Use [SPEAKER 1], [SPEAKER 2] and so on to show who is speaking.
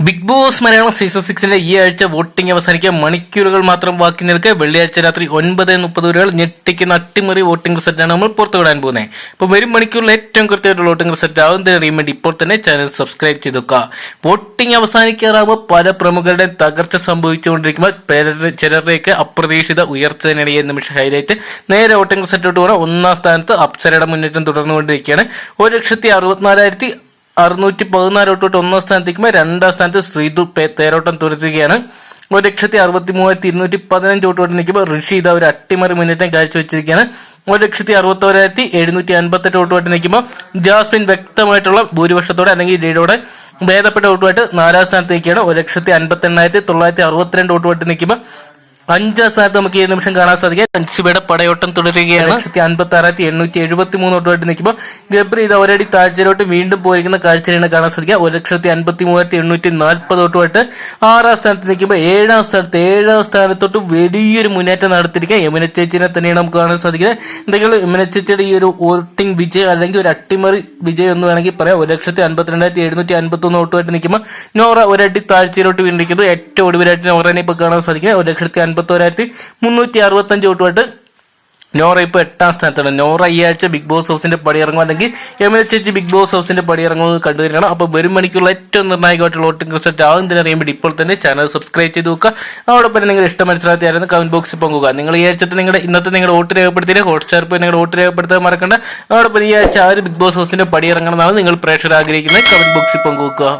[SPEAKER 1] Big Boss Malayalam season സിക്സിന്റെ ഈ ആഴ്ച വോട്ടിംഗ് അവസാനിക്കാൻ മണിക്കൂറുകൾ മാത്രം ബാക്കി നിൽക്കെ വെള്ളിയാഴ്ച രാത്രി ഒൻപത് മുപ്പത് വരെ ഞെട്ടിക്കുന്ന അട്ടിമറി വോട്ടിംഗ് റിസൾട്ടാണ് നമ്മൾ പുറത്തുവിടാൻ പോകുന്നത് ഇപ്പൊ വരും മണിക്കൂറിൽ ഏറ്റവും കൃത്യമായിട്ടുള്ള വോട്ടിംഗ് റിസൾട്ട് ആവുന്നതിന് അറിയാൻ വേണ്ടി ഇപ്പോൾ തന്നെ ചാനൽ സബ്സ്ക്രൈബ് ചെയ്തു വോട്ടിംഗ് അവസാനിക്കാറാകുമ്പോൾ പല പ്രമുഖരുടെയും തകർച്ച സംഭവിച്ചുകൊണ്ടിരിക്കുമ്പോൾ ചിലരുടെയൊക്കെ അപ്രതീക്ഷിത ഉയർച്ച തന്നെയാണ് ഈ നിമിഷം ഹൈലൈറ്റ് നേരെ വോട്ടിംഗ് റിസൾട്ടോട്ട് പോകണം. ഒന്നാം സ്ഥാനത്ത് അപ്സരയുടെ മുന്നേറ്റം തുടർന്നുകൊണ്ടിരിക്കുകയാണ്. ഒരു ലക്ഷത്തി അറുപത്തിനാലായിരത്തി അറുന്നൂറ്റി പതിനാല് തൊട്ട് ഒന്നാം സ്ഥാനത്തേക്കുമ്പോൾ രണ്ടാം സ്ഥാനത്ത് ശ്രീതു തേരോട്ടം തുടരുകയാണ് ഒരു ലക്ഷത്തി അറുപത്തി മൂവായിരത്തി ഇരുന്നൂറ്റി പതിനഞ്ച് തൊട്ട് നിൽക്കുമ്പോൾ ഋഷി ഇതാ ഒരു അട്ടിമറി മുന്നേറ്റം കാഴ്ചവെച്ചിരിക്കുകയാണ്. ഒരു ലക്ഷത്തി അറുപത്തി ഒരായിരത്തി എഴുന്നൂറ്റി അൻപത്തെട്ട് തൊട്ട് നിൽക്കുമ്പോൾ ജാസ്മിൻ വ്യക്തമായിട്ടുള്ള ഭൂരിപക്ഷത്തോടെ അല്ലെങ്കിൽ ലീഡോടെ ഭേദപ്പെട്ട വോട്ടുമായിട്ട് നാലാം സ്ഥാനത്ത് നിൽക്കുകയാണ് ഒരു ലക്ഷത്തി അൻപത്തി എണ്ണായിരത്തി തൊള്ളായിരത്തി അറുപത്തിരണ്ട് വോട്ടുമായിട്ട് നിൽക്കുമ്പോൾ അഞ്ചാം സ്ഥാനത്ത് നമുക്ക് ഈ നിമിഷം കാണാൻ സാധിക്കും അൻസിബയുടെ പടയോട്ടം തുടരുകയാണ്. ലക്ഷത്തി അൻപത്തി ആറായിരത്തി എണ്ണൂറ്റി എഴുപത്തി മൂന്ന് ഓട്ടോ നിൽക്കുമ്പോൾ ഗബ്രി ഇത് ഒരടി താഴ്ചയിലോട്ട് വീണ്ടും പോയിരിക്കുന്ന കാഴ്ചയാണ് കാണാൻ സാധിക്കുക. ഒരു ലക്ഷത്തി അൻപത്തി മൂവായിരത്തി എണ്ണൂറ്റി നാൽപ്പത് തൊട്ടുമായിട്ട് ആറാം സ്ഥാനത്ത് നിൽക്കുമ്പോൾ ഏഴാം സ്ഥാനത്ത് ഏഴാം സ്ഥാനത്തോട്ട് വലിയൊരു മുന്നേറ്റം നടത്തിയിരിക്കുക. യമുന ചേച്ചിനെ തന്നെയാണ് നമുക്ക് കാണാൻ സാധിക്കുന്നത് എന്തെങ്കിലും യമുന ചേച്ചിയുടെ ഈ ഒരു വോട്ടിംഗ് വിജയം അല്ലെങ്കിൽ ഒരു അട്ടിമറി വിജയം എന്ന് വേണമെങ്കിൽ പറയാം. ഒരു ലക്ഷത്തി അൻപത്തിരണ്ടായിരത്തി എഴുന്നൂറ്റി അൻപത്തി ഒന്ന് ആയിട്ട് നിൽക്കുമ്പോൾ നോറ ഒരടി താഴ്ചയിലോട്ട് വീണ്ടിരിക്കുന്നത് ഏറ്റവും ഒടുവിലായിട്ട് നോറനെ ഇപ്പോൾ കാണാൻ സാധിക്കുന്നത് ഒരു ലക്ഷത്തി അൻപത്തി ഒരായിരത്തി മുന്നൂറ്റി അറുപത്തഞ്ച് വോട്ടുമായിട്ട് നോറ ഇപ്പോൾ എട്ടാം സ്ഥാനത്താണ്. നോറ ഈ ആഴ്ച ബിഗ് ബോസ് ഹൗസിന്റെ പടി ഇറങ്ങും അല്ലെങ്കിൽ എം എസ് ചേച്ചി ബിഗ് ബോസ് ഹൗസിന്റെ പടി ഇറങ്ങുന്നത് കണ്ടുവരികയാണ്. അപ്പോൾ വരും മണിക്കുള്ള ഏറ്റവും നിർണായകമായിട്ടുള്ള വോട്ടിംഗ് റിസൾട്ട് ആകുന്നതിന് അറിയാൻ വേണ്ടി ഇപ്പോൾ തന്നെ ചാനൽ സബ്സ്ക്രൈബ് ചെയ്ത് നോക്കുക. അതോടൊപ്പം നിങ്ങൾ ഇഷ്ടം മനസ്സിലാക്കിയായിരുന്നു കമന്റ് ബോക്സിൽ പങ്കുക നിങ്ങൾ ഈ ആഴ്ചത്തെ നിങ്ങളുടെ ഇന്നത്തെ നിങ്ങളുടെ വോട്ട് രേഖപ്പെടുത്തിയില്ല ഹോട്ട്സ്റ്റാർ പോയി നിങ്ങളുടെ വോട്ട് രേഖപ്പെടുത്താൻ മറക്കണ്ട. അതോടൊപ്പം ഈ ആഴ്ച ആ ഒരു ബിഗ് ബോസ് ഹൗസിന്റെ പടി ഇറങ്ങണമെന്നാണ് നിങ്ങൾ പ്രേക്ഷകർ ആഗ്രഹിക്കുന്നത്. കമന്റ് ബോക്സിൽ പങ്കുവെക്കുക.